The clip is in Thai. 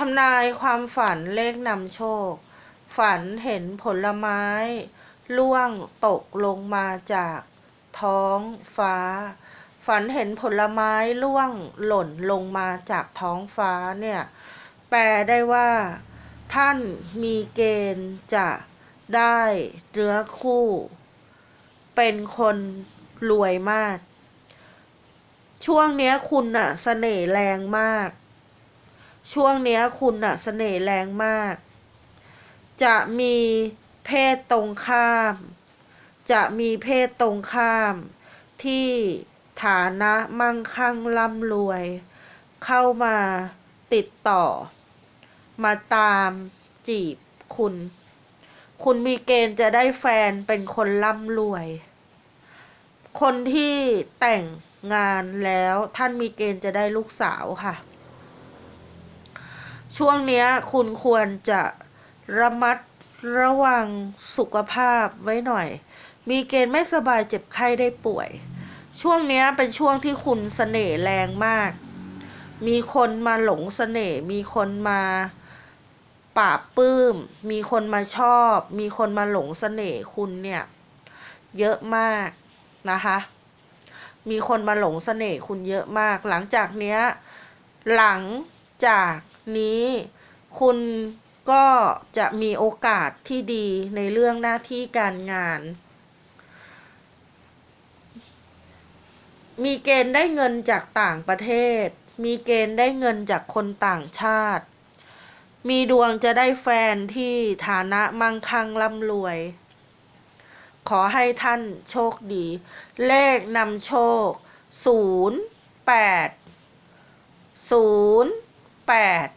ทำนายความฝันเลขนำโชค ฝันเห็นผลไม้ ล่วงตกลงมาจาก ท้องฟ้า ฝันเห็นผลไม้ล่วงหล่นลงมาจากท้องฟ้าเนี่ยแปลได้ว่า ท่านมีเกณฑ์จะได้เนื้อคู่ เป็นคนรวยมาก ช่วงเนี้ยคุณอะเสน่ห์แรงมาก ช่วงเนี้ยคุณอะเสน่ห์แรงมาก จะมีเพศตรงข้าม จะมีเพศตรงข้าม ที่ฐานะมั่งคั่งร่ำรวย เข้ามาติดต่อ มาตามจีบคุณ คุณมีเกณฑ์จะได้แฟนเป็นคนร่ำรวย คนที่แต่งงานแล้วท่านมีเกณฑ์จะได้ลูกสาวค่ะ ช่วงเนี้ยคุณควรจะระมัดระวังสุขภาพไว้หน่อย มีเกณฑ์ไม่สบายเจ็บไข้ได้ป่วย ช่วงเนี้ยเป็นช่วงที่คุณเสน่ห์แรงมาก มีคนมาหลงเสน่ห์ มีคนมาปราบปลื้ม มีคนมาชอบ มีคนมาหลงเสน่ห์คุณเนี่ย เยอะมากนะคะ มีคนมาหลงเสน่ห์คุณเยอะมาก หลังจากเนี้ย หลังจาก นี้ คุณก็จะมีโอกาสที่ดีในเรื่องหน้าที่การงาน มีเกณฑ์ได้เงินจากต่างประเทศ มีเกณฑ์ได้เงินจากคนต่างชาติ มีดวงจะได้แฟนที่ฐานะมั่งคั่งร่ำรวย ขอให้ท่านโชคดี เลขนำโชคศูนย์ 8